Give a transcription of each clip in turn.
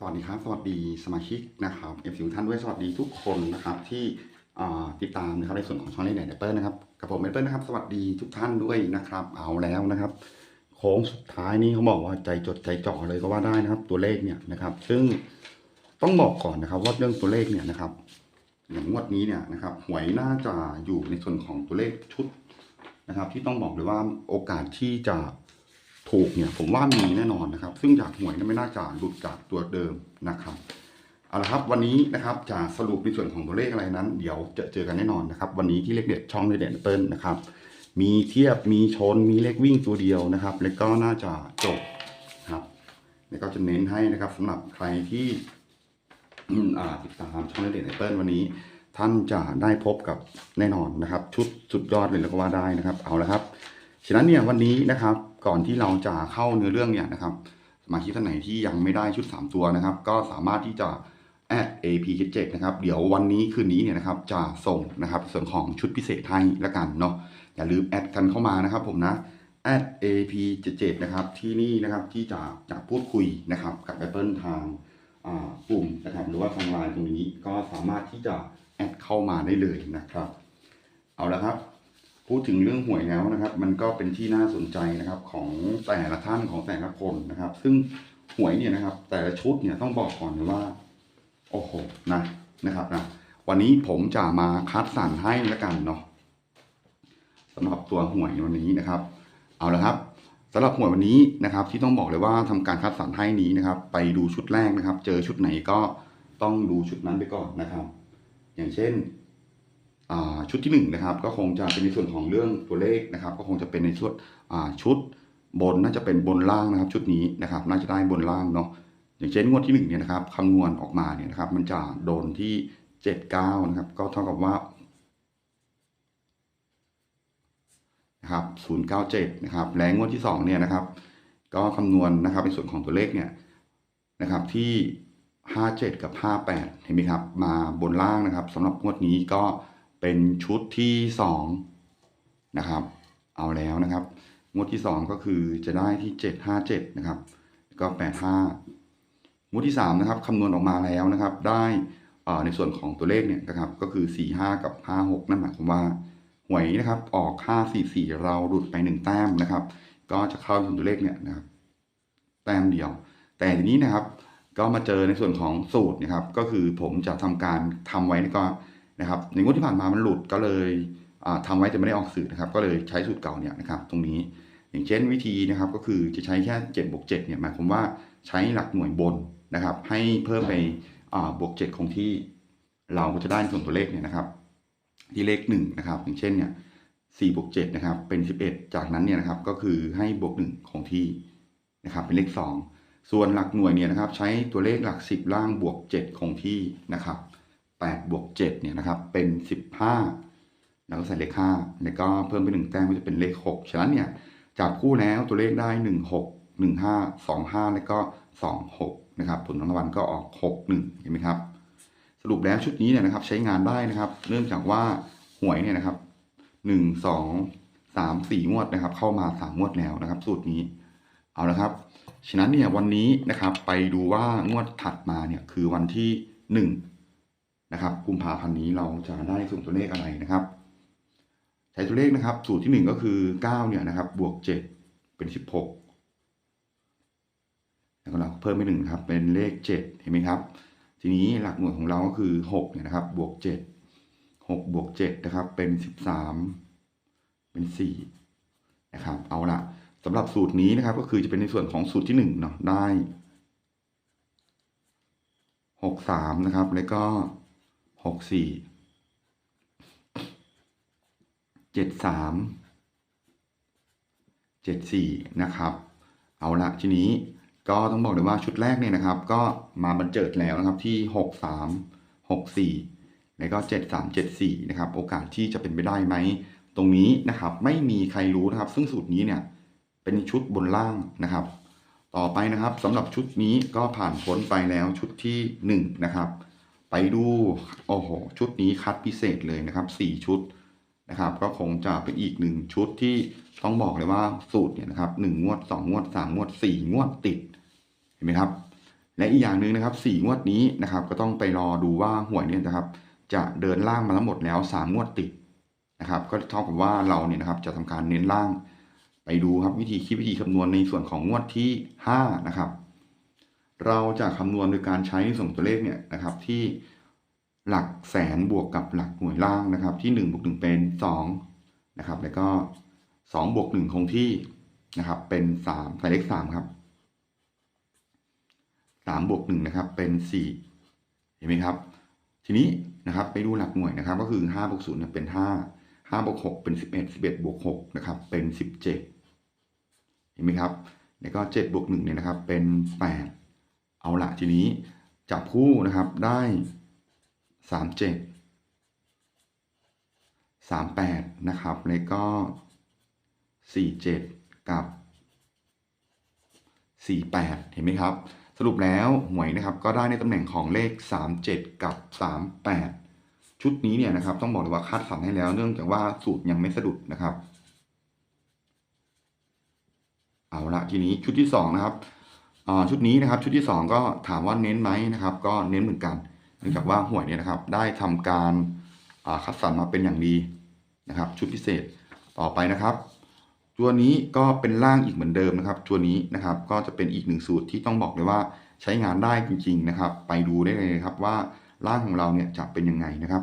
สวัสดีครับ สวัสดีสมาชิกนะครับเอฟซีทุกท่านด้วยสวัสดีทุกคนนะครับที่ติดตามนะครับในส่วนของช่องเล่นเนเปิลนะครับกับผมเนเปิลนะครับ สวัสดีทุกท่านด้วยนะครับ เอาแล้วนะครับโค้งสุดท้ายนี่เขาบอกว่าใจจดใจจ่อเลยก็ว่าได้นะครับ ตัวเลขเนี่ยนะครับ ซึ่งต้องบอกก่อนนะครับว่าเรื่องตัวเลขเนี่ยนะครับ อย่างงวดนี้เนี่ยนะครับ หวยน่าจะอยู่ในส่วนของตัวเลขชุดนะครับ ที่ต้องบอกเลยว่าโอกาสที่จะ ถูกเนี่ยผมว่ามีแน่นอนนะครับ ซึ่งจากหวยนี่ยไม่น่าจะหลุดจากตัวเดิมนะครับเอาละครับวันนี้นะครับจะสรุปในส่วนของตัวเลขอะไรนั้น เดี๋ยวจะเจอกันแน่นอนนะครับ วันนี้ที่เลขเด็ดช่องเลขเด็ดเปิ้ลนะครับ มีเทียบมีชนมีเลขวิ่งตัวเดียวนะครับ แล้วก็น่าจะจบครับแล้วก็จะเน้นให้นะครับสำหรับใครที่ติดตามช่องเลขเด็ดเปิ้ลวันนี้ ท่านจะได้พบกับแน่นอนนะครับ ชุดสุดยอดเลยแล้วก็ว่าได้นะครับ เอาละครับฉะนั้นเนี่ยวันนี้นะครับ ก่อนที่เราจะเข้าเนื้อเรื่องเนี่ยนะครับสมาชิกท่านไหนที่ยังไม่ได้ชุด 3 ตัวนะครับ ก็สามารถที่จะแอด AP 7นะครับ เดี๋ยววันนี้คืนนี้เนี่ยนะครับจะส่งนะครับส่วนของชุดพิเศษให้ละกันเนาะอย่าลืมแอดกันเข้ามานะครับผมนะแอด AP 7นะครับที่นี่นะครับที่จะจะพูดคุยนะครับกับ Apple ทางกลุ่มนะครับหรือว่าทางไลน์ตรงนี้ก็สามารถที่จะแอดเข้ามาได้เลยนะครับ เอาละครับ พูดถึงเรื่องหวยแล้วนะครับ มันก็เป็นที่น่าสนใจนะครับของแต่ละท่านของแต่ละคนนะครับ ซึ่งหวยเนี่ยนะครับ แต่ละชุดเนี่ยต้องบอกก่อนเลยว่า โอ้โหนะนะครับนะวันนี้ผมจะมาคัดสรรให้ละกันเนาะสำหรับตัวหวยวันนี้นะครับ เอาละครับสำหรับหวยวันนี้นะครับ ที่ต้องบอกเลยว่าทำการคัดสรรให้นี้นะครับ ไปดูชุดแรกนะครับ เจอชุดไหนก็ต้องดูชุดนั้นไปก่อนนะครับ อย่างเช่น ชุดที่หนึ่งนะครับก็คงจะเป็นในส่วนของเรื่องตัวเลขนะครับ ก็คงจะเป็นในส่วนชุดบนน่าจะเป็นบนล่างนะครับ ชุดนี้นะครับ น่าจะได้บนล่างเนาะอย่างเช่นงวดที่หนึ่งเนี่ยนะครับคำนวณออกมาเนี่ยนะครับ มันจะโดนที่เจ็ดเก้านะครับ ก็เท่ากับว่านะครับศูนย์เก้าเจ็ดนะครับ และงวดที่สองเนี่ยนะครับ ก็คำนวณนะครับในส่วนของตัวเลขเนี่ยนะครับที่ห้าเจ็ดกับห้าแปดเห็นไหมครับ มาบนล่างนะครับสำหรับงวดนี้ก็ เป็นชุดที่สองนะครับ เอาแล้วนะครับ งวดที่สองก็คือจะได้ที่เจ็ดห้าเจ็ดนะครับก็แปดห้างวดที่สามนะครับคำนวณออกมาแล้วนะครับ ได้อ่าในส่วนของตัวเลขเนี่ยนะครับ ก็คือสี่ห้ากับห้าหกนั่นหมายความว่าหวยนะครับออกห้าสี่สี่เราหลุดไปหนึ่งแต้มนะครับ ก็จะเข้าส่วนตัวเลขเนี่ยนะครับ แต้มเดียว แต่ทีนี้นะครับ ก็มาเจอในส่วนของสูตรนะครับ ก็คือผมจะทำการทำไว้ก็ นะครับในงวดที่ผ่านมามันหลุดก็เลยอ่าทำไว้แต่ไม่ได้ออกสื่อนะครับ ก็เลยใช้สูตรเก่าเนี่ยนะครับตรงนี้อย่างเช่นวิธีนะครับก็คือจะใช้แค่7บวก7เนี่ยหมายความว่าใช้หลักหน่วยบนนะครับ ให้เพิ่มไปบวก7คงที่เราก็จะได้ส่วนตัวเลขเนี่ยนะครับ ที่เลข1นะครับอย่างเช่นเนี่ย4บวก7นะครับเป็น 11 จากนั้นเนี่ยนะครับก็คือให้บวก1คงที่นะครับเป็นเลข 2 ส่วนหลักหน่วยเนี่ยนะครับ ใช้ตัวเลขหลัก 10 ล่างบวก 7 คงที่นะครับ 8บวก7เนี่ยนะครับเป็น 15 แล้วก็ใส่เลข5แล้วก็เพิ่มไป1แต้มก็จะเป็นเลข 6 ฉะนั้นเนี่ยจับคู่แล้วตัวเลขได้ 1 6 1 5 2 5 แล้วก็ 2 6 นะครับ ผลรางวัลก็ออก 6 1 เห็นไหมครับ สรุปแล้วชุดนี้เนี่ยนะครับใช้งานได้นะครับ เนื่องจากว่าหวยเนี่ยนะครับ 1 2 3 4 งวดนะครับ เข้ามา 3 งวดแล้วนะครับ สูตรนี้เอาละครับ ฉะนั้นเนี่ยวันนี้นะครับไปดูว่างวดถัดมาเนี่ยคือวันที่ 1 นะครับกุมภาพันธ์นี้เราจะได้สูตรตัวเลขอะไรนะครับ ใช้ตัวเลขนะครับ สูตรที่หนึ่งก็คือเก้าเนี่ยนะครับ บวกเจ็ดเป็นสิบหกแล้วก็เราเพิ่มไปหนึ่งครับ เป็นเลขเจ็ดเห็นไหมครับ ทีนี้หลักหน่วยของเราก็คือหกเนี่ยนะครับ บวกเจ็ดหกบวกเจ็ดนะครับ เป็นสิบสามเป็นสี่นะครับเอาละสำหรับสูตรนี้นะครับ ก็คือจะเป็นในส่วนของสูตรที่หนึ่งเนาะได้หกสามนะครับ แล้วก็ หกสี่เจ็ดสามเจ็ดสี่นะครับ เอาละทีนี้ก็ต้องบอกเลยว่าชุดแรกเนี่ยนะครับ ก็มาบรรเจิดแล้วนะครับที่หกสามหกสี่แล้วก็เจ็ดสามเจ็ดสี่นะครับ โอกาสที่จะเป็นไปได้ไหมตรงนี้นะครับไม่มีใครรู้นะครับ ซึ่งสูตรนี้เนี่ยเป็นชุดบนล่างนะครับ ต่อไปนะครับสำหรับชุดนี้ก็ผ่านพ้นไปแล้วชุดที่หนึ่งนะครับ ไปดูโอ้โหชุดนี้คัดพิเศษเลยนะครับสี่ชุดนะครับ ก็คงจะเป็นอีกหนึ่งชุดที่ต้องบอกเลยว่าสูตรเนี่ยนะครับหนึ่งงวดสองงวดสามงวดสี่งวดติดเห็นไหมครับ และอีกอย่างหนึ่งนะครับสี่งวดนี้นะครับ ก็ต้องไปรอดูว่าหวยเนี่ยนะครับ จะเดินล่างมาทั้งหมดแล้วสามงวดติดนะครับ ก็เท่ากับว่าเราเนี่ยนะครับจะทำการเน้นล่าง ไปดูครับวิธีคิดวิธีคำนวณในส่วนของงวดที่ห้านะครับ เราจะคำนวณโดยการใช้ส่วนตัวเลขเนี่ยนะครับที่หลักแสนบวกกับหลักหน่วยล่างนะครับ ที่หนึ่งบวกหนึ่งเป็นสองนะครับ แล้วก็สองบวกหนึ่งคงที่นะครับ เป็นสามใส่เลขสามครับสามบวกหนึ่งนะครับ เป็นสี่เห็นไหมครับ ทีนี้นะครับไปดูหลักหน่วยนะครับ ก็คือห้าบวกศูนย์เนี่ยเป็นห้าห้าบวกหกเป็นสิบเอ็ดสิบเอ็ดบวกหกนะครับ เป็นสิบเจ็ดเห็นไหมครับ แล้วก็เจ็ดบวกหนึ่งเนี่ยนะครับ เป็นแปด เอาละทีนี้จับคู่นะครับได้สามเจ็ดสามแปดนะครับ แล้วก็สี่เจ็ดกับสี่แปดเห็นไหมครับ สรุปแล้วหวยนะครับก็ได้ในตำแหน่งของเลขสามเจ็ดกับสามแปดชุดนี้เนี่ยนะครับต้องบอกเลยว่าคัดสรรให้แล้วเนื่องจากว่าสูตรยังไม่สะดุดนะครับ เอาละทีนี้ชุดที่สองนะครับ ชุดนี้นะครับชุดที่สองก็ถามว่าเน้นไหมนะครับ ก็เน้นเหมือนกันเนื่องจากว่าหวยเนี่ยนะครับ ได้ทำการคัดสรรมาเป็นอย่างดีนะครับ ชุดพิเศษต่อไปนะครับ ตัวนี้ก็เป็นล่างอีกเหมือนเดิมนะครับ ตัวนี้นะครับก็จะเป็นอีกหนึ่งสูตรที่ต้องบอกเลยว่าใช้งานได้จริง ๆนะครับ ไปดูได้เลยครับว่าล่างของเราเนี่ยจะเป็นยังไงนะครับ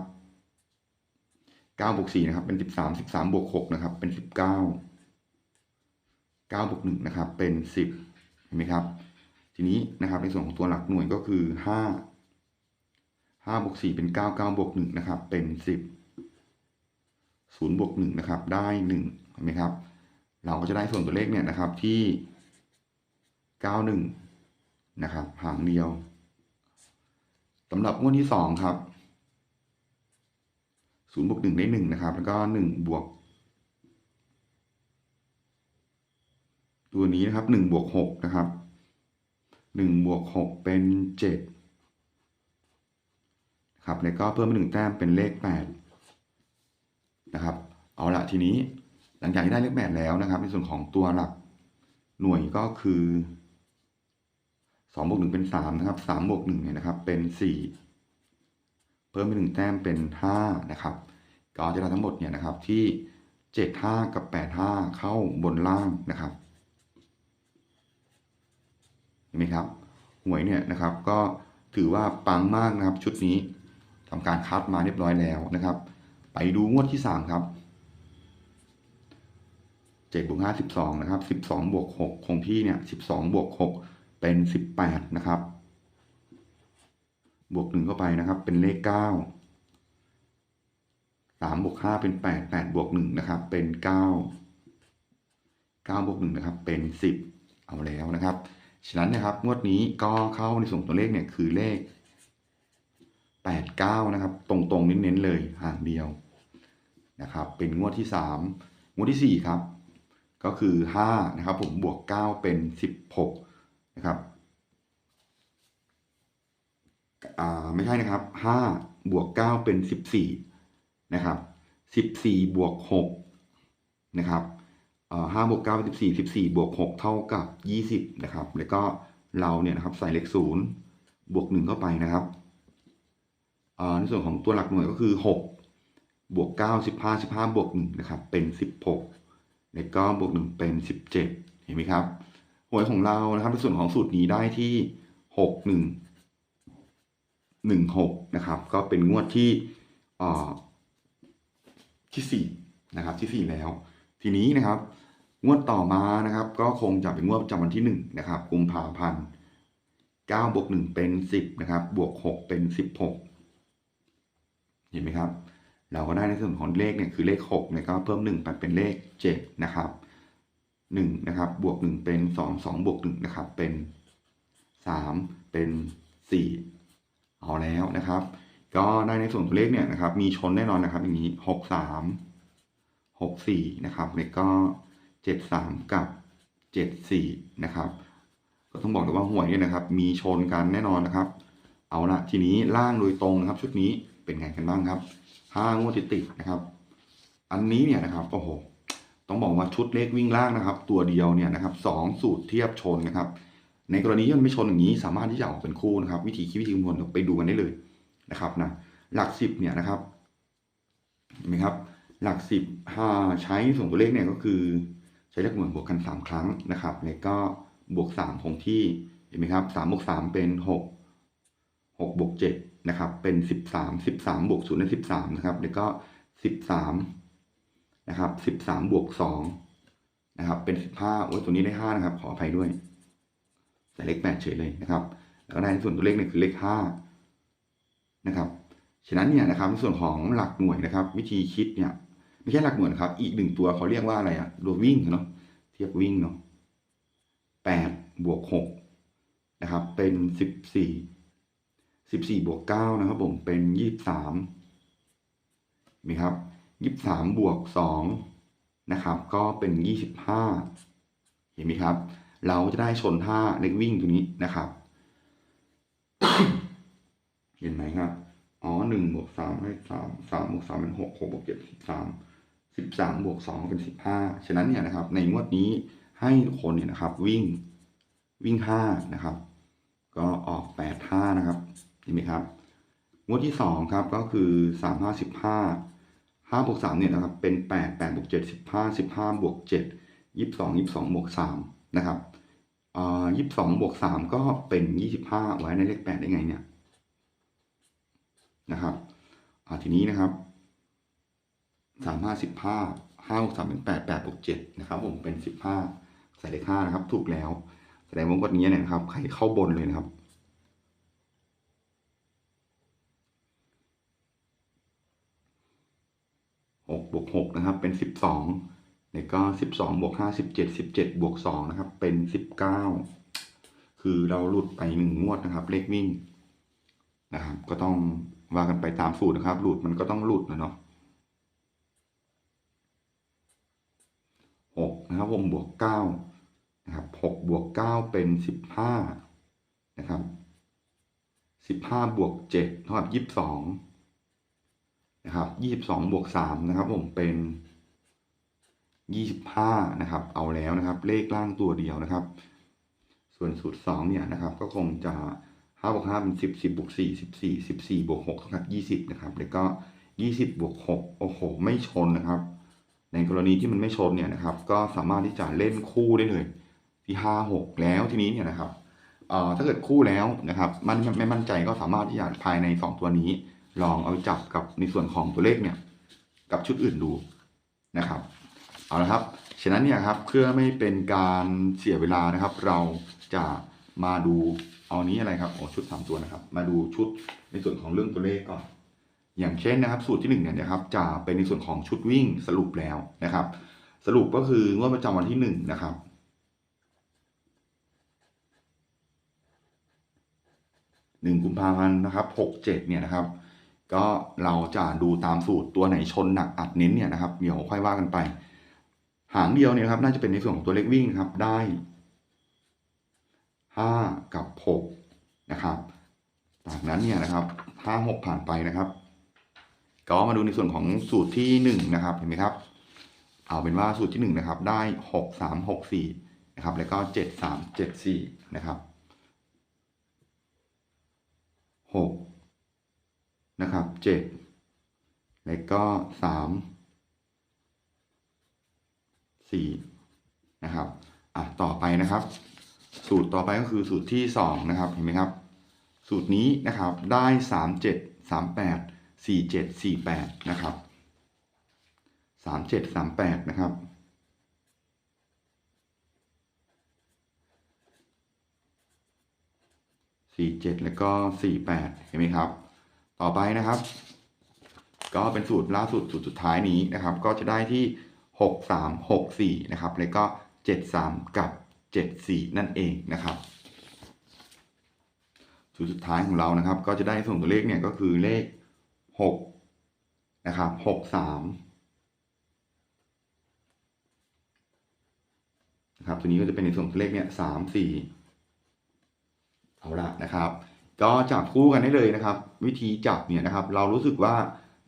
9บวก4นะครับเป็น 13 13บวก6นะครับเป็น 19 9บวก1นะครับเป็น 10เห็นไหมครับ ทีนี้นะครับในส่วนของตัวหลักหน่วยก็คือ5 5บวก4เป็น9 9บวก1นะครับ เป็น10 0บวก1นะครับ ได้1เห็นไหมครับ เราก็จะได้ส่วนตัวเลขเนี่ยนะครับที่91นะครับหางเดียวสำหรับงวดที่2ครับ0บวก1ได้1นะครับ แล้วก็1บวก ตัวนี้นะครับ1บวก6นะครับ 1บวก6เป็น 7 ครับแล้วก็เพิ่มไป1แต้มเป็นเลข 8 นะครับ เอาละทีนี้หลังจากที่ได้เลขแปดแล้วนะครับ ในส่วนของตัวหลักหน่วยก็คือสองบวกหนึ่งเป็นสามนะครับสามบวกหนึ่งเนี่ยนะครับเป็นสี่เพิ่มไปหนึ่งแต้มเป็นห้านะครับก็จะได้ทั้งหมดเนี่ยนะครับที่เจ็ดห้ากับแปดห้าเข้าบนล่างนะครับ ห็นไหมครับหวยเนี่ยนะครับก็ถือว่าปังมากนะครับชุดนี้ทำการคัดมาเรียบร้อยแล้วนะครับ ไปดูงวดที่สามครับเจ็ดบวกห้าสิบสองนะครับสิบสองบวกหกคงที่เนี่ยสิบสองบวกหกเป็นสิบแปดนะครับ บวกหนึ่งเข้าไปนะครับ เป็นเลขเก้าสามบวกห้าเป็นแปดแปดบวกหนึ่งนะครับ เป็นเก้าเก้าบวกหนึ่งนะครับ เป็นสิบเอาแล้วนะครับ ฉะนั้นนะครับงวดนี้ก็เข้าในส่วนตัวเลขเนี่ยคือเลขแปดเก้านะครับ ตรงๆเน้นๆเลยห่างเดียวนะครับ เป็นงวดที่สามงวดที่สี่ครับ ก็คือห้านะครับ ผมบวกเก้าเป็นสิบหกนะครับอ่าไม่ใช่นะครับห้าบวกเก้าเป็นสิบสี่นะครับสิบสี่บวกหกนะครับ ห้าบวกเก้าเป็นสิบสี่สิบสี่บวกหกเท่ากับยี่สิบนะครับ แล้วก็เราเนี่ยนะครับใส่เลขศูนย์บวกหนึ่งเข้าไปนะครับอ่าในส่วนของตัวหลักหน่วยก็คือหกบวกเก้าสิบห้าสิบห้าบวกหนึ่งนะครับ เป็นสิบหกแล้วก็บวกหนึ่งเป็นสิบเจ็ดเห็นไหมครับหวยของเรานะครับในส่วนของสูตรนี้ได้ที่หกหนึ่งหนึ่งหกนะครับ ก็เป็นงวดที่อ่าที่สี่นะครับที่สี่แล้ว ทีนี้นะครับ งวดต่อมานะครับ ก็คงจะเป็นงวดประจำวันที่หนึ่งนะครับกุมภาพันธ์เก้าบวกหนึ่งเป็นสิบนะครับบวกหกเป็นสิบหกเห็นไหมครับ เราก็ได้ในส่วนของเลขเนี่ยคือเลขหกเนี่ยก็เพิ่มหนึ่งไปเป็นเลขเจ็ดนะครับหนึ่งนะครับบวกหนึ่งเป็นสองสองบวกหนึ่งนะครับเป็นสามเป็นสี่เอาแล้วนะครับ ก็ได้ในส่วนตัวเลขเนี่ยนะครับมีชนแน่นอนนะครับอย่างนี้หก สามหกสี่นะครับแล้วก็เจ็ดสามกับเจ็ดสี่นะครับ ก็ต้องบอกเลยว่าหวยเนี่ยนะครับ มีชนกันแน่นอนนะครับ เอาละทีนี้ล่างโดยตรงนะครับ ชุดนี้เป็นไงกันบ้างครับห้างวดติดนะครับ อันนี้เนี่ยนะครับโอ้โหต้องบอกว่าชุดเลขวิ่งล่างนะครับ ตัวเดียวเนี่ยนะครับสองสูตรเทียบชนนะครับ ในกรณีที่มันไม่ชนอย่างนี้ สามารถที่จะออกเป็นคู่นะครับ วิธีคิดวิธีคำนวณเรไปดูกันได้เลยนะครับนะหลักสิบเนี่ยนะครับเห็นไหมครับ หลักสิบถ้าใช้ส่วนตัวเลขเนี่ยก็คือใช้เลขหน่วยบวกกันสามครั้งนะครับ แล้วก็บวกสามคงที่เห็นไหมครับสามบวกสามเป็นหกหกบวกเจ็ดนะครับเป็นสิบสามสิบสามบวกศูนย์เป็นสิบสามนะครับแล้วก็สิบสามนะครับสิบสามบวกสองนะครับเป็นสิบห้าโอ้ยตัวนี้ได้ห้านะครับ ขออภัยด้วยแต่เลขแปดเฉยเลยนะครับ แล้วในส่วนตัวเลขเนี่ยคือเลขห้านะครับฉะนั้นเนี่ยนะครับในส่วนของหลักหน่วยนะครับ วิธีคิดเนี่ย ไม่ใช่หลักหน่วยนครับ อีกหนึ่งตัวเขาเรียกว่าอะไรอะตัววิ่งเนาะเทียบวิ่งเนาะแปดบวกหกนะครับ เป็นสิบสี่สิบสี่บวกเก้านะครับ ผมเป็นยี่สิบสามมีครับยี่สิบสามบวกสองนะครับ ก็เป็นยี่สิบห้าเห็นไหมครับ เราจะได้ชนท่าเล็กวิ่งตัวนี้นะครับ เห็นไหมครับ อ๋อหนึ่งบวกสามได้สามสามบวกสามเป็นหกหกบวกเจ็ดสิบสาม สิบสามบวกสองเป็นสิบห้าฉะนั้นเนี่ยนะครับในงวดนี้ให้ทุกคนเนี่ยนะครับวิ่งวิ่งห้านะครับ ก็ออกแปดห้านะครับเห็นไหมครับ งวดที่สองครับก็คือสามห้าสิบห้าห้าบวกสามเนี่ยนะครับเป็นแปดแปดบวกเจ็ดสิบห้าสิบห้าบวกเจ็ดยี่สิบสองยี่สิบสองบวกสามนะครับอ่ายี่สิบสองบวกสามก็เป็นยี่สิบห้าไว้ในเลขแปดได้ไงเนี่ยนะครับอ่าทีนี้นะครับ สามห้าสิบห้าห้าบวกสามเป็นแปดแปดบวกเจ็ดนะครับ ผมเป็นสิบห้าใส่เลขห้านะครับ ถูกแล้ว แสดงว่างวดนี้เนี่ยนะครับ ใครเข้าบนเลยนะครับ หกบวกหกนะครับ เป็นสิบสองแล้วก็สิบสองบวกห้าสิบเจ็ดสิบเจ็ดบวกสองนะครับ เป็นสิบเก้าคือเราหลุดไปหนึ่งงวดนะครับ เลขวิ่งนะครับ ก็ต้องว่ากันไปตามสูตรนะครับ หลุดมันก็ต้องหลุดนะเนาะหก นะครับผมบวกเก้านะครับหกบวกเก้าเป็นสิบห้านะครับสิบห้าบวกเจ็ดเท่ากับยี่สิบสองนะครับยี่สิบสองบวกสามนะครับผมเป็นยี่สิบห้านะครับ เอาแล้วนะครับ เลขล่างตัวเดียวนะครับ ส่วนสูตรสองเนี่ยนะครับ ก็คงจะห้าบวกห้าเป็นสิบสิบบวกสี่สิบสี่สิบสี่บวกหกเท่ากับยี่สิบนะครับ แล้วก็ยี่สิบบวกหกโอ้โห ไม่ชนนะครับ ในกรณีที่มันไม่ชนเนี่ยนะครับ ก็สามารถที่จะเล่นคู่ได้เลย ที่ห้าหกแล้วทีนี้เนี่ยนะครับถ้าเกิดคู่แล้วนะครับมันไม่มั่นใจก็สามารถที่จะภายในสองตัวนี้ ลองเอาจับกับในส่วนของตัวเลขเนี่ยกับชุดอื่นดูนะครับเอาละครับฉะนั้นเนี่ยครับเพื่อไม่เป็นการเสียเวลานะครับ เราจะมาดูเอานี้อะไรครับโอ้ชุดสามตัวนะครับ มาดูชุดในส่วนของเรื่องตัวเลขก่อน อย่างเช่นนะครับ สูตรที่หนึ่งเนี่ยนะครับจะเป็นในส่วนของชุดวิ่งสรุปแล้วนะครับ สรุปก็คืองวดประจำวันที่หนึ่งนะครับหนึ่งกุมภาพันธ์นะครับหกเจ็ดเนี่ยนะครับ ก็เราจะดูตามสูตรตัวไหนชนหนักอัดเน้นเนี่ยนะครับเดี๋ยวค่อยว่ากันไป หางเดียวเนี่ยนะครับ น่าจะเป็นในส่วนของตัวเลขวิ่งครับได้ห้ากับหกนะครับ จากนั้นเนี่ยนะครับห้าหกผ่านไปนะครับ ก็มาดูในส่วนของสูตรที่หนึ่งนะครับ เห็นไหมครับ เอาเป็นว่าสูตรที่หนึ่งนะครับ ได้หกสามหกสี่นะครับ แล้วก็เจ็ดสามเจ็ดสี่นะครับหกนะครับเจ็ดแล้วก็สามสี่นะครับอะต่อไปนะครับ สูตรต่อไปก็คือสูตรที่สองนะครับ เห็นไหมครับ สูตรนี้นะครับ ได้สามเจ็ด สี่เจ็ดสี่แปดนะครับสามเจ็ดสามแปดนะครับสี่เจ็ดแล้วก็สี่แปดเห็นไหมครับ ต่อไปนะครับ ก็เป็นสูตรล่าสุดสูตรสุดท้ายนี้นะครับ ก็จะได้ที่หกสามหกสี่นะครับ แล้วก็เจ็ดสามกับเจ็ดสี่นั่นเองนะครับสูตรสุดท้ายของเรานะครับ ก็จะได้ส่งตัวเลขเนี่ยก็คือเลข หกนะครับหกสามนะครับตัวนี้ก็จะเป็นในส่วนของตัวเลขเนี่ยสามสี่เอาละนะครับ ก็จับคู่กันได้เลยนะครับ วิธีจับเนี่ยนะครับ เรารู้สึกว่า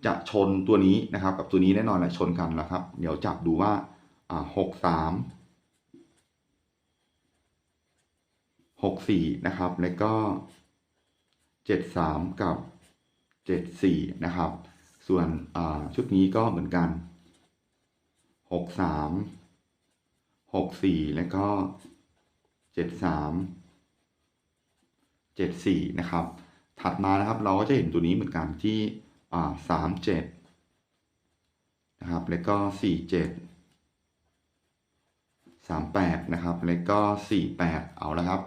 จะชนตัวนี้นะครับ กับตัวนี้แน่นอนแหละชนกันแล้วครับ เดี๋ยวจับดูว่าอ่าหกสามหกสี่นะครับ แล้วก็เจ็ดสามกับ เจ็ดสี่นะครับ ส่วนชุดนี้ก็เหมือนกันหกสามหกสี่แล้วก็เจ็ดสามเจ็ดสี่นะครับ ถัดมานะครับเราก็จะเห็นตัวนี้เหมือนกันที่อ่าสามเจ็ดนะครับ แล้วก็สี่เจ็ดสามแปดนะครับ แล้วก็สี่แปดเอาละครับ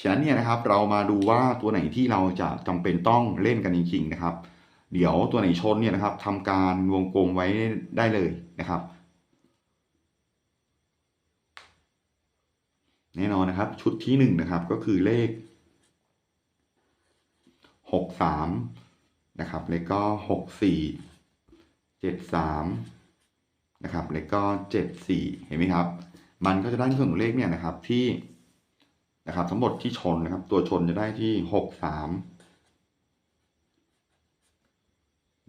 ฉะนั้นเนี่ยนะครับเรามาดูว่าตัวไหนที่เราจะจำเป็นต้องเล่นกันจริงๆนะครับ เดี๋ยวตัวไหนชนเนี่ยนะครับทำการวงกลมไว้ได้เลยนะครับ แน่นอนนะครับชุดที่หนึ่งนะครับก็คือเลขหกสามนะครับแล้วก็หกสี่เจ็ดสามนะครับแล้วก็เจ็ดสี่เห็นไหมครับ มันก็จะได้ในส่วนของเลขเนี่ยนะครับที่ นะครับ ทั้งหมดที่ชนนะครับ ตัวชนจะได้ที่หกสาม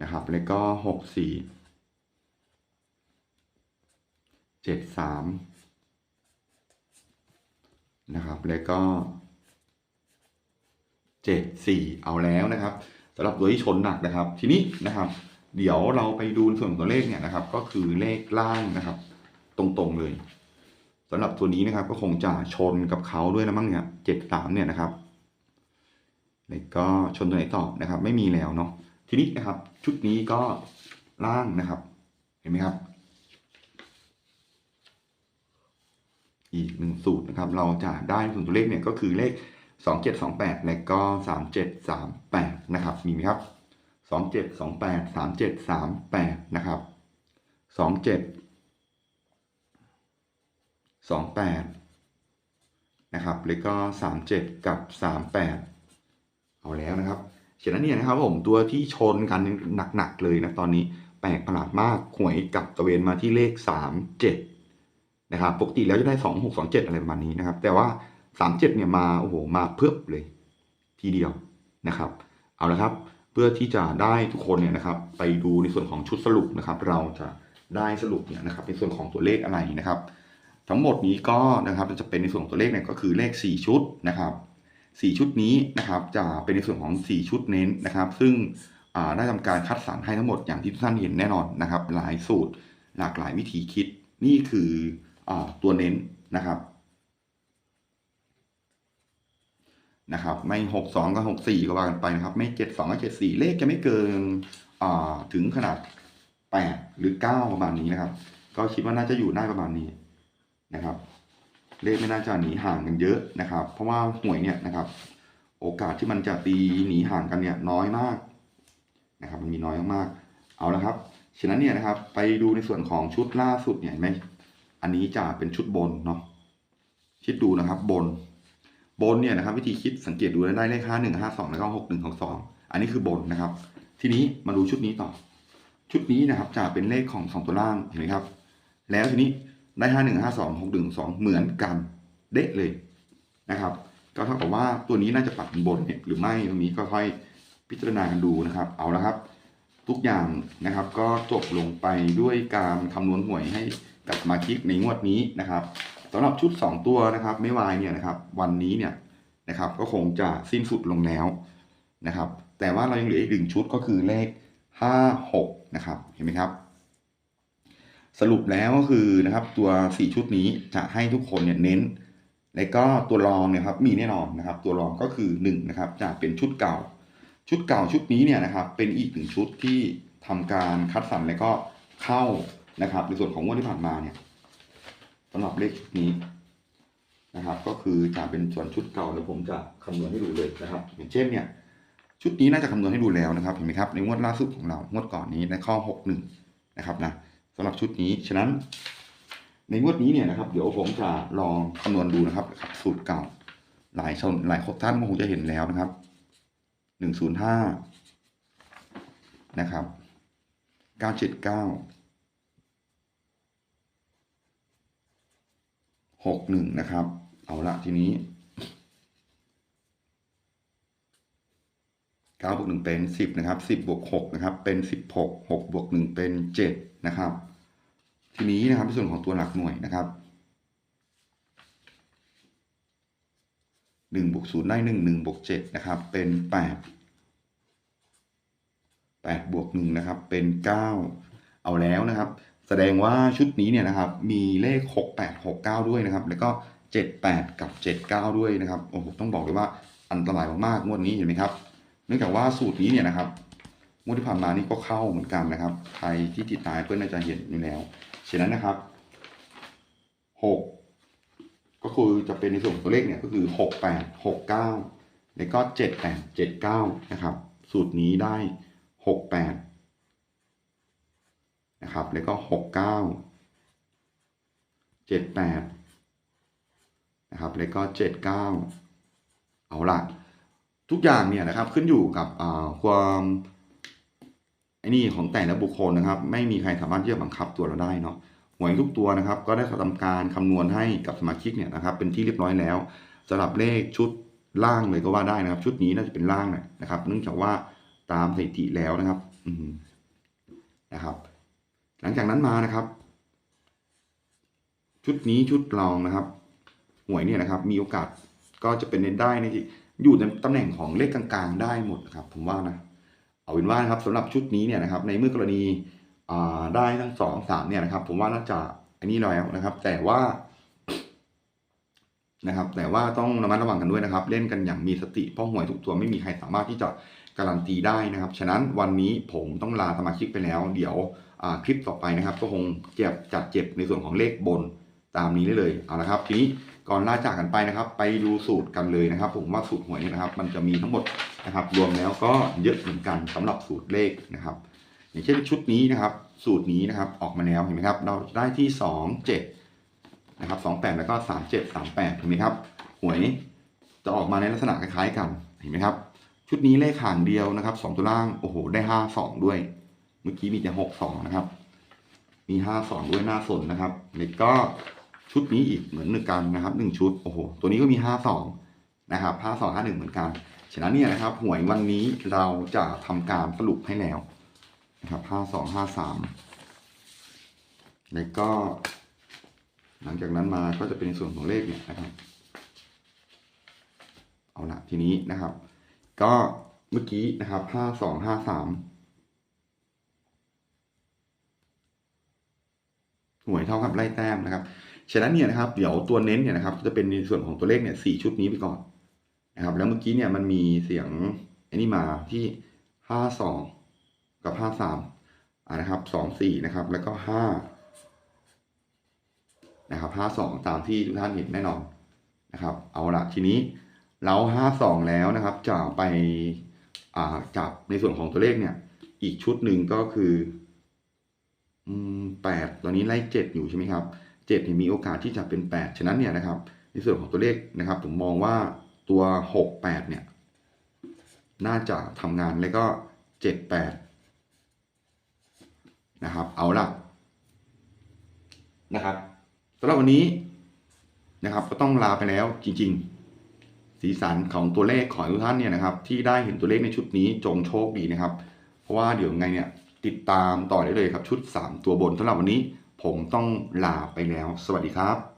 นะครับ แล้วก็หกสี่เจ็ดสามนะครับ แล้วก็เจ็ดสี่เอาแล้วนะครับสำหรับตัวที่ชนหนักนะครับ ทีนี้นะครับ เดี๋ยวเราไปดูส่วนของตัวเลขเนี่ยนะครับ ก็คือเลขล่างนะครับ ตรงๆเลย สำหรับตัวนี้นะครับก็คงจะชนกับเขาด้วยนะมั้งเนี่ยเจ็ดสามเนี่ยนะครับแล้วก็ชนตัวไหนต่อนะครับ ไม่มีแล้วเนาะทีนี้นะครับ ชุดนี้ก็ล่างนะครับ เห็นไหมครับ อีกหนึ่งสูตรนะครับ เราจะได้ส่วนตัวเลขเนี่ยก็คือเลขสองเจ็ดสองแปดและก็สามเจ็ดสามแปดนะครับ มีไหมครับสองเจ็ดสองแปดสามเจ็ดสามแปดนะครับสองเจ็ด สองแปดนะครับแล้วก็สามเจ็ดกับสามแปดเอาแล้วนะครับฉะนั้นเนี่ยนะครับผมตัวที่ชนกันหนักๆเลยนะตอนนี้แปลกประหลาดมากหวยกับตะเวนมาที่เลขสามเจ็ดนะครับปกติแล้วจะได้สองหกสองเจ็ดอะไรประมาณนี้นะครับ แต่ว่าสามเจ็ดเนี่ยมาโอ้โหมาเพิ่มเลยทีเดียวนะครับ เอาละครับเพื่อที่จะได้ทุกคนเนี่ยนะครับ ไปดูในส่วนของชุดสรุปนะครับ เราจะได้สรุปเนี่ยนะครับในส่วนของตัวเลขอะไรนะครับ ทั้งหมดนี้ก็นะครับจะเป็นในส่วนของตัวเลขเนี่ยก็คือเลข 4 ชุดนะครับ 4 ชุดนี้นะครับจะเป็นในส่วนของ 4 ชุดเน้นนะครับ ซึ่งได้ทำการคัดสรรให้ทั้งหมดอย่างที่ทุกท่านเห็นแน่นอนนะครับ หลายสูตรหลากหลายวิธีคิดนี่คืออตัวเน้นนะครับนะครับไม่หกสองก็หกสี่ก็ว่ากันไปนะครับ ไม่เจ็ดสองก็เจ็ดสี่เลขจะไม่เกินถึงขนาดแปดหรือเก้าประมาณนี้นะครับ ก็คิดว่าน่าจะอยู่ได้ประมาณนี้ นะครับ เลขไม่น่าจะหนีห่างกันเยอะนะครับ เพราะว่าหวยเนี่ยนะครับ โอกาสที่มันจะตีหนีห่างกันเนี่ยน้อยมากนะครับ มันมีน้อยมากๆเอาละครับฉะนั้นเนี่ยนะครับ ไปดูในส่วนของชุดล่าสุดเนี่ยเห็นไหมอันนี้จะเป็นชุดบนเนาะคิดดูนะครับบน บนเนี่ยนะครับ วิธีคิดสังเกตดูได้เลขห้าหนึ่งห้าสองแล้วก็หกหนึ่งหกสองอันนี้คือบนนะครับ ทีนี้มาดูชุดนี้ต่อ ชุดนี้นะครับจะเป็นเลขของสองตัวล่างเห็นไหมครับ แล้วทีนี้ ได้ห้าหนึ่งห้าสองหกหนึ่งสองเหมือนกันเด็เลยนะครับ ก็เท่ากับว่าตัวนี้น่าจะปัดบนเนี่ยหรือไม่ตรงนี้ก็ค่อยพิจารณากันดูนะครับ เอาละครับ ทุกอย่างนะครับก็จบลงไปด้วยการคำนวณหวยให้กับสมาชิกในงวดนี้นะครับสำหรับชุด 2 ตัวนะครับ ไม่วายเนี่ยนะครับวันนี้เนี่ยนะครับก็คงจะสิ้นสุดลงแล้วนะครับ แต่ว่าเรายังเหลืออีกหนึ่งชุดก็คือเลข 5 6 นะครับ เห็นไหมครับ สรุปแล้วก็คือนะครับตัว 4 ชุดนี้จะให้ทุกคนเนี่ยเน้น แล้วก็ตัวรองเนี่ยครับมีแน่นอนนะครับ ตัวรองก็คือ1นะครับจะเป็นชุดเก่า ชุดเก่าชุดนี้เนี่ยนะครับเป็นอีกหนึ่งชุดที่ทำการคัดสรรแล้วก็เข้านะครับ ในส่วนของงวดที่ผ่านมาเนี่ยสำหรับเลขชุดนี้นะครับ ก็คือจะเป็นส่วนชุดเก่าแล้วผมจะคำนวณให้ดูเลยนะครับ อย่างเช่นเนี่ยชุดนี้น่าจะคำนวณให้ดูแล้วนะครับเห็นไหมครับในงวดล่าสุดของเรางวดก่อนนี้ในข้อหกหนึ่งนะครับนะ สำหรับชุดนี้ ฉะนั้นในงวดนี้เนี่ยนะครับ เดี๋ยวผมจะลองคำนวณดูนะครับ สูตรเก่า หลายชนหลายท่านก็คงจะเห็นแล้วนะครับหนึ่งศูนย์ห้านะครับเก้าเจ็ดเก้าหกหนึ่งนะครับ เอาละทีนี้เก้าบวกหนึ่งเป็นสิบนะครับสิบบวกหกนะครับ เป็นสิบหกหกบวกหนึ่งเป็นเจ็ดนะครับ ทีนี้นะครับในส่วนของตัวหลักหน่วยนะครับหนึ่งบวกศูนย์ได้หนึ่งหนึ่งบวกเจ็ดนะครับเป็นแปดแปดบวกหนึ่งนะครับเป็นเก้าเอาแล้วนะครับ แสดงว่าชุดนี้เนี่ยนะครับมีเลขหกแปดหกเก้าด้วยนะครับ แล้วก็เจ็ดแปดกับเจ็ดเก้าด้วยนะครับโอ้โหต้องบอกเลยว่าอันตรายมากๆงวดนี้เห็นไหมครับ เนื่องจากว่าสูตรนี้เนี่ยนะครับงวดที่ผ่านมานี่ก็เข้าเหมือนกันนะครับ ใครที่ติดตามเพื่อนน่าจะเห็นอยู่แล้ว ฉะนั้นนะครับหกก็คือจะเป็นในส่วนตัวเลขเนี่ยก็คือหกแปดหกเก้าแล้วก็เจ็ดแปดเจ็ดเก้านะครับ สูตรนี้ได้หกแปดนะครับ แล้วก็หกเก้าเจ็ดแปดนะครับ แล้วก็เจ็ดเก้าเอาล่ะทุกอย่างเนี่ยนะครับขึ้นอยู่กับความ อ้นี่ของแต่ละบุคคลนะครับ ไม่มีใครสามารถที่จะบังคับตัวเราได้เนาะหวยทุกตัวนะครับ ก็ได้ทำการคำนวณให้กับสมาชิกเนี่ยนะครับ เป็นที่เรียบร้อยแล้วสำหรับเลขชุดล่างเลยก็ว่าได้นะครับ ชุดนี้น่าจะเป็นล่างนะครับ เนื่องจากว่าตามสถิติแล้วนะครับอืนะครับ หลังจากนั้นมานะครับ ชุดนี้ชุดรองนะครับหวยเนี่ยนะครับ มีโอกาสก็จะเป็นเน้นได้ในที่อยู่ในตำแหน่งของเลขกลางๆ ได้หมดนะครับ ผมว่านะ เอาเป็นว่านะครับสำหรับชุดนี้เนี่ยนะครับในเมื่อกรณีได้ทั้งสองสามเนี่ยนะครับ ผมว่าน่าจะอันนี้แล้วนะครับ แต่ว่านะครับ แต่ว่าต้องระมัดระวังกันด้วยนะครับ เล่นกันอย่างมีสติเพราะหวยทุกตัวไม่มีใครสามารถที่จะการันตีได้นะครับ ฉะนั้นวันนี้ผมต้องลาสมาชิกไปแล้ว เดี๋ยวคลิปต่อไปนะครับ ก็คงเจ็บจัดเจ็บในส่วนของเลขบนตามนี้ได้เลยเอาละครับ ทีนี้ ก่อนลาจากกันไปนะครับ ไปดูสูตรกันเลยนะครับ ผมว่าสูตรหวยเนี่ยนะครับ มันจะมีทั้งหมดนะครับ รวมแล้วก็เยอะเหมือนกันสำหรับสูตรเลขนะครับ อย่างเช่นชุดนี้นะครับ สูตรนี้นะครับออกมาแล้วเห็นไหมครับ เราได้ที่สองเจ็ดนะครับสองแปดแล้วก็สามเจ็ดสามแปดเห็นไหมครับหวยจะออกมาในลักษณะคล้ายๆกันเห็นไหมครับ ชุดนี้เลขหางเดียวนะครับสองตัวล่างโอ้โหได้ห้าสองด้วย เมื่อกี้มีแต่หกสองนะครับ มีห้าสองด้วยหน้าสนนะครับแล้วก็ ชุดนี้อีกเหมือนหนึ่งกันนะครับหนึ่งชุดโอ้โหตัวนี้ก็มีห้าสองนะครับห้าสองห้าหนึ่งเหมือนกัน ฉะนั้นเนี่ยนะครับหวยวันนี้เราจะทำการสรุปให้แล้วนะครับห้าสองห้าสามแล้วก็ หลังจากนั้นมาก็จะเป็นส่วนของเลขเนี่ยนะครับ เอาละทีนี้นะครับ ก็เมื่อกี้นะครับห้าสองห้าสามหวยเท่ากับไล่แต้มนะครับ ฉะนั้นเนี่ยนะครับเดี๋ยวตัวเน้นเนี่ยนะครับจะเป็นในส่วนของตัวเลขเนี่ยสี่ชุดนี้ไปก่อนนะครับแล้วเมื่อกี้เนี่ยมันมีเสียงอ้นี่มาที่ห้าสองกับห้าสามนะครับสองสี่นะครับแล้วก็ห้านะครับห้าสองตามที่ทุกท่านเห็นแน่นอนนะครับ เอาละทีนี้เราห้าสองแล้วนะครับจะไปจับในส่วนของตัวเลขเนี่ย อีกชุดหนึ่งก็คือแปดตอนนี้ไล่เจ็ดอยู่ใช่ไหมครับ เจ็ดเนี่ยมีโอกาสที่จะเป็นแปดฉะนั้นเนี่ยนะครับในส่วนของตัวเลขนะครับ ผมมองว่าตัวหกแปดเนี่ย น่าจะทำงานแล้วก็เจ็ดแปดนะครับ เอาละนะครับสำหรับวันนี้นะครับ ก็ต้องลาไปแล้วจริง ๆ สีสันของตัวเลขของทุกท่านเนี่ยนะครับ ที่ได้เห็นตัวเลขในชุดนี้จงโชคดีนะครับ เพราะว่าเดี๋ยวไงเนี่ยติดตามต่อได้เลยครับชุด 3 ตัวบนสำหรับวันนี้ ผมต้องลาไปแล้ว สวัสดีครับ